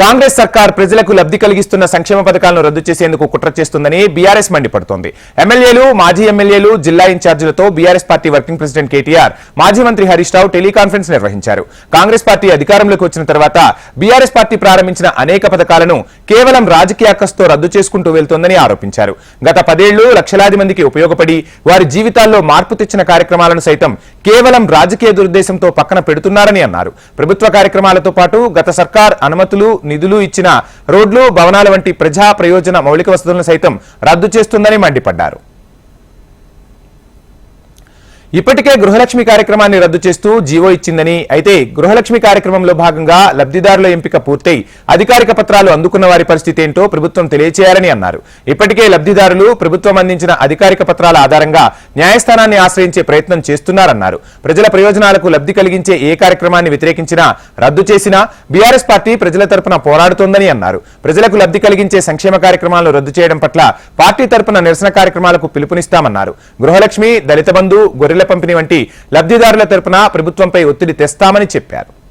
కాంగ్రెస్ సర్కార్ ప్రజలకు లబ్ధి కలిగిస్తున్న సంక్షేమ పథకాలను రద్దు చేసేందుకు కుట్ర చేస్తుందని బీఆర్ఎస్ మండిపడుతోంది. ఎమ్మెల్యేలు మాజీ ఎమ్మెల్యేలు జిల్లా ఇన్ఛార్జీలతో BRS party working president KTR మాజీ మంత్రి హరీష్ రావు టెలికాన్ఫరెన్స్ నిర్వహించారు. కాంగ్రెస్ పార్టీ అధికారంలోకి వచ్చిన తర్వాత బీఆర్ఎస్ పార్టీ ప్రారంభించిన అనేక పథకాలను కేవలం రాజకీయ అక్కస్తో రద్దు చేసుకుంటూ వెళ్తోందని ఆరోపించారు. గత పదేళ్ళు లక్షలాది మందికి ఉపయోగపడి వారి జీవితాల్లో మార్పు తెచ్చిన కార్యక్రమాలను సైతం కేవలం రాజకీయ దురుద్దేశంతో పక్కన పెడుతున్నారని అన్నారు. ప్రభుత్వ కార్యక్రమాలతో పాటు గత సర్కార్ అనుమతులు నిధులు ఇచ్చిన రోడ్లు భవనాల వంటి ప్రజా ప్రయోజన మౌలిక వసతులను సైతం రద్దు చేస్తుందని మండిపడ్డారు. ఇప్పటికే గృహలక్ష్మి కార్యక్రమాన్ని రద్దు చేస్తూ జీవో ఇచ్చిందని అయితే గృహలక్ష్మి కార్యక్రమంలో భాగంగా లబ్ధిదారుల ఎంపిక పూర్తయి అధికారిక పత్రాలు అందుకున్న వారి పరిస్థితి ఏంటో ప్రభుత్వం తెలియచేయాలని అన్నారు. ఇప్పటికే లబ్ధిదారులు ప్రభుత్వం అందించిన అధికారిక పత్రాల ఆధారంగా న్యాయస్థానాన్ని ఆశ్రయించే ప్రయత్నం చేస్తున్నారన్నారు. ప్రజల ప్రయోజనాలకు లబ్ధి కలిగించే ఏ కార్యక్రమాన్ని వ్యతిరేకించినా రద్దు చేసినా బీఆర్ఎస్ పార్టీ ప్రజల తరపున పోరాడుతోందని అన్నారు. ప్రజలకు లబ్ధి కలిగించే సంక్షేమ కార్యక్రమాలను రద్దు చేయడం పట్ల పార్టీ తరపున నిరసన కార్యక్రమాలకు పిలుపునిస్తామన్నారు. గృహలక్ష్మి దళిత బంధు గొర్రెల పంపిణీ వంటి లబ్ధిదారుల తరపున ప్రభుత్వంపై ఒత్తిడి తెస్తామని చెప్పారు.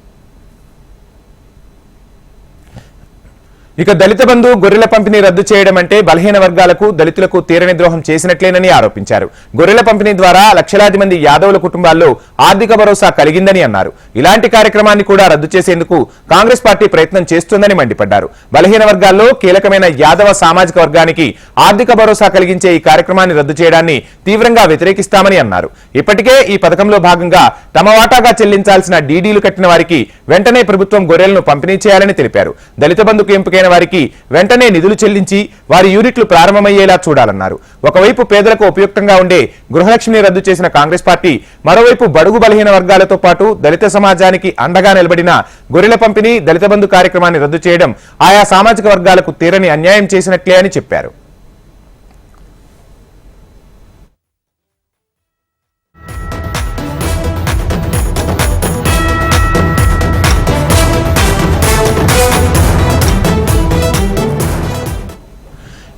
ఇక దళిత బంధు గొర్రెల పంపిణీ రద్దు చేయడం అంటే బలహీన వర్గాలకు దళితులకు తీరని ద్రోహం చేసినట్లేనని ఆరోపించారు. గొర్రెల పంపిణీ ద్వారా లక్షలాది మంది యాదవుల కుటుంబాల్లో ఆర్థిక భరోసా కలిగిందని అన్నారు. ఇలాంటి కార్యక్రమాన్ని కూడా రద్దు చేసేందుకు కాంగ్రెస్ పార్టీ ప్రయత్నం చేస్తుందని మండిపడ్డారు. బలహీన వర్గాల్లో కీలకమైన యాదవ సామాజిక వర్గానికి ఆర్థిక భరోసా కలిగించే ఈ కార్యక్రమాన్ని రద్దు చేయడాన్ని తీవ్రంగా వ్యతిరేకిస్తామని అన్నారు. ఇప్పటికే ఈ పథకంలో భాగంగా తమ వాటాగా చెల్లించాల్సిన డీడీలు కట్టిన వారికి వెంటనే ప్రభుత్వం గొర్రెలను పంపిణీ చేయాలని తెలిపారు. దళిత బంధుకు ఎంపికైన వారికి వెంటనే నిధులు చెల్లించి వారి యూనిట్లు ప్రారంభమయ్యేలా చూడాలన్నారు. ఒకవైపు పేదలకు ఉపయుక్తంగా ఉండే గృహలక్ష్మిని రద్దు చేసిన కాంగ్రెస్ పార్టీ మరోవైపు బడుగు బలహీన వర్గాలతో పాటు దళిత సమాజానికి అండగా నిలబడిన గొర్రెల పంపిణీ దళిత బంధు కార్యక్రమాన్ని రద్దు చేయడం ఆయా సామాజిక వర్గాలకు తీరని అన్యాయం చేసినట్లే అని చెప్పారు.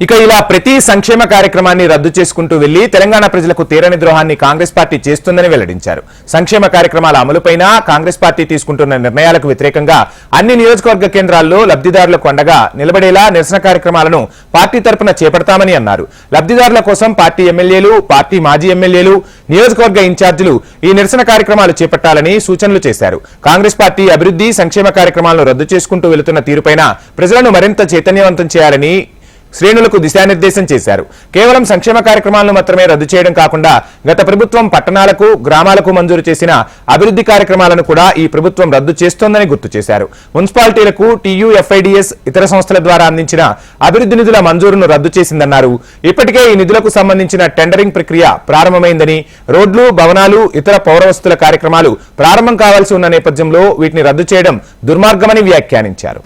ఇక ఇలా ప్రతి సంక్షేమ కార్యక్రమాన్ని రద్దు చేసుకుంటూ వెళ్ళి తెలంగాణ ప్రజలకు తీరని ద్రోహాన్ని కాంగ్రెస్ పార్టీ చేస్తుందని వెల్లడించారు. సంక్షేమ కార్యక్రమాల అమలుపైన కాంగ్రెస్ పార్టీ తీసుకుంటున్న నిర్ణయాలకు వ్యతిరేకంగా అన్ని నియోజకవర్గ కేంద్రాల్లో లబ్ధిదారులకు అండగా నిలబడేలా నిరసన కార్యక్రమాలను పార్టీ తరపున చేపడతామని అన్నారు. లబ్ధిదారుల కోసం పార్టీ ఎమ్మెల్యేలు పార్టీ మాజీ ఎమ్మెల్యేలు నియోజకవర్గ ఇన్ఛార్జీలు ఈ నిరసన కార్యక్రమాలు చేపట్టాలని సూచనలు చేశారు. కాంగ్రెస్ పార్టీ అభివృద్ధి సంక్షేమ కార్యక్రమాలను రద్దు చేసుకుంటూ వెళుతున్న తీరుపైన ప్రజలను మరింత చైతన్యవంతం చేయాలని శ్రేణులకు దిశానిర్దేశం చేశారు. కేవలం సంక్షేమ కార్యక్రమాలను మాత్రమే రద్దు చేయడం కాకుండా గత ప్రభుత్వం పట్టణాలకు గ్రామాలకు మంజూరు చేసిన అభివృద్ధి కార్యక్రమాలను కూడా ఈ ప్రభుత్వం రద్దు చేస్తోందని గుర్తు చేశారు. మున్సిపాలిటీలకు టీయూఎఫ్ఐడిఎస్ ఇతర సంస్థల ద్వారా అందించిన అభివృద్ధి నిధుల మంజూరును రద్దు చేసిందన్నారు. ఇప్పటికే ఈ నిధులకు సంబంధించిన టెండరింగ్ ప్రక్రియ ప్రారంభమైందని రోడ్లు భవనాలు ఇతర పౌరవస్తుల కార్యక్రమాలు ప్రారంభం కావాల్సి ఉన్న నేపథ్యంలో వీటిని రద్దు చేయడం దుర్మార్గమని వ్యాఖ్యానించారు.